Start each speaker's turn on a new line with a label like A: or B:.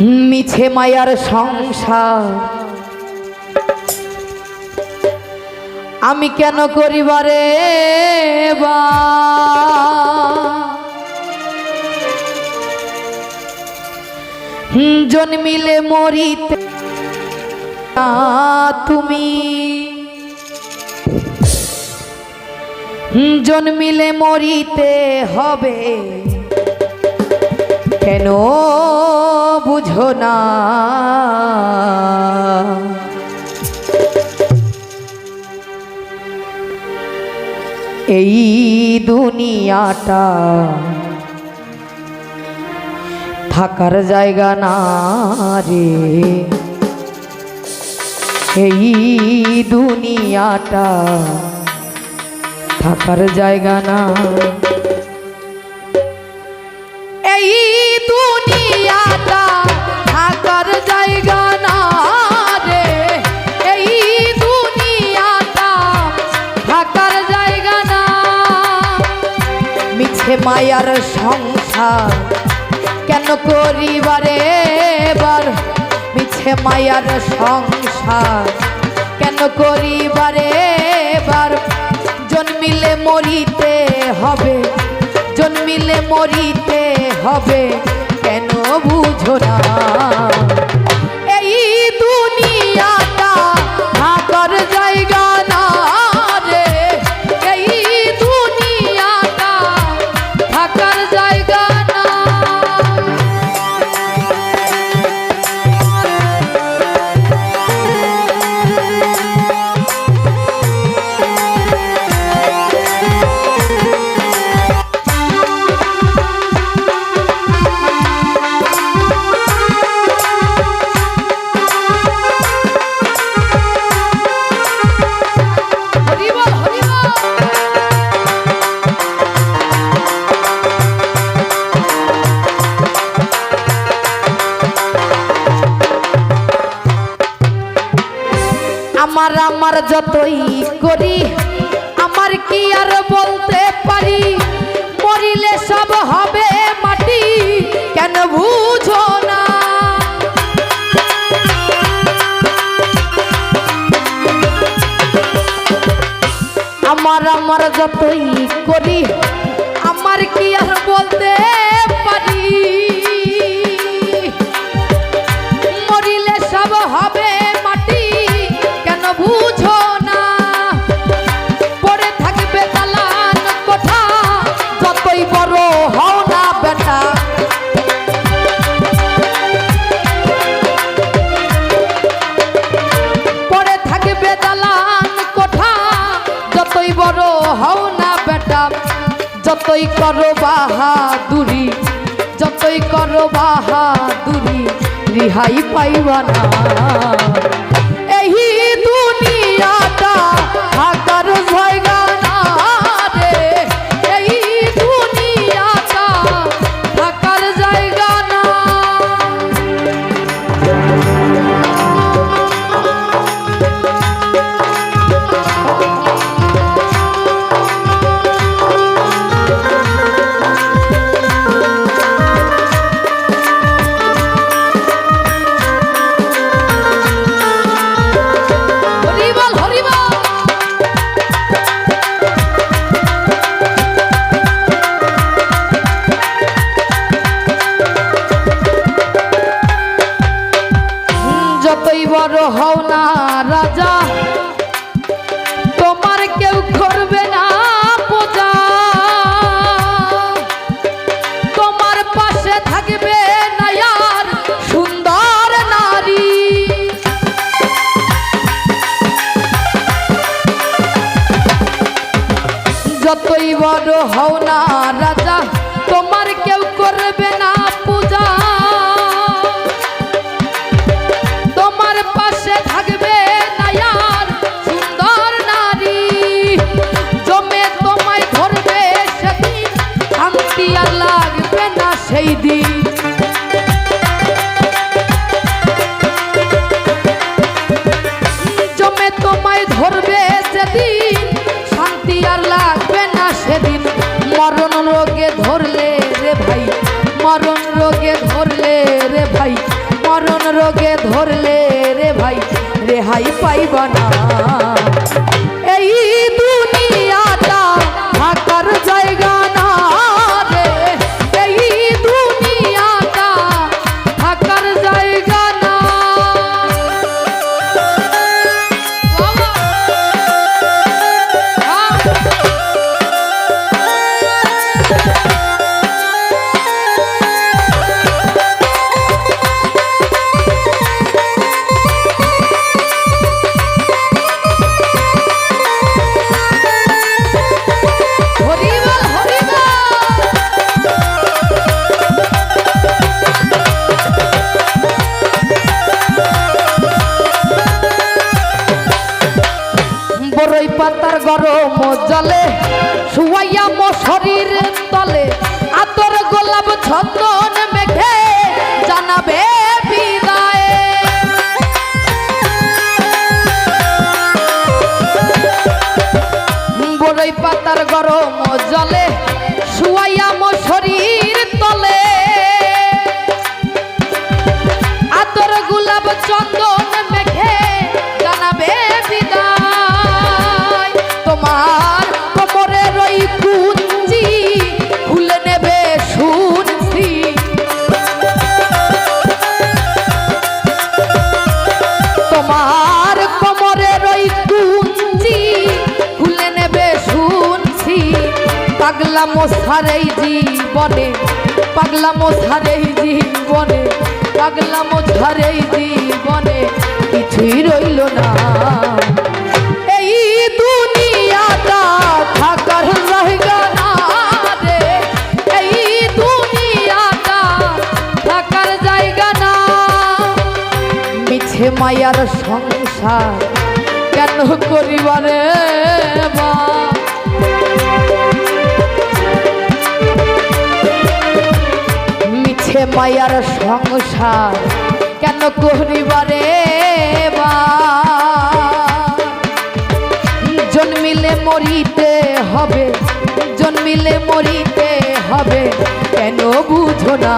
A: মিছে মায়ার সংসার। আমি কেন করিবারে বা? জন্মিলে মরিতে তুমি। জন্মিলে মরিতে হবে কেন বুঝো না? এই দুনিয়াটা থাকার জায়গা না রে। এই দুনিয়াটা থাকার জায়গা না। মায়ার সংসার। কেন করিবারে বার মিছে মায়ার সংসার? কেন করিবারে বার জন্মিলে মরিতে হবে? জন্মিলে মরিতে হবে? কেন বুঝো না? আমার আমার যতই করি, আমার কি আর বলতে পারি? মরিলে সব হবে মাটি, কেন বুঝো না? আমার আমার যতই করি, আমার কি আর বলতে পারি? মরিলে সব হবে রিহাই পাইবা না হও না রাজা, তোমার কেউ করবে না পূজা তোমার পাশে থাকবে না সুন্দর নারী। যতই বড় হও না রাজা তোমায় ধরবে সেদিন। শান্তি আর লাগবে না সেদিন। মরণ রোগে ধরলে রে ভাই, মরণ রোগে ধরলে রে ভাই, মরণ রোগে ধরলে রে ভাই, রেহাই পাইব না। এই দুনিয়াটা বড়ই পাতার গরম জলে শুয়াইয়া মো শরীর তলে আতর গোলাপ ছন্দন মেঘে জানাবে। পাগলা এই জীবনে, পাগলা এই জীবনে, পাগলা এই জীবনে কিছুই রইল না। এই থাকার না রে। এই থাকার জায়গা না। মিছে মায়ার সংসার কেন করিবারে মিছে মায়ার সংসার, কেন করিবারে বা? জন্মিলে মরিতে হবে, জন্মিলে মরিতে হবে, কেন বুঝো না?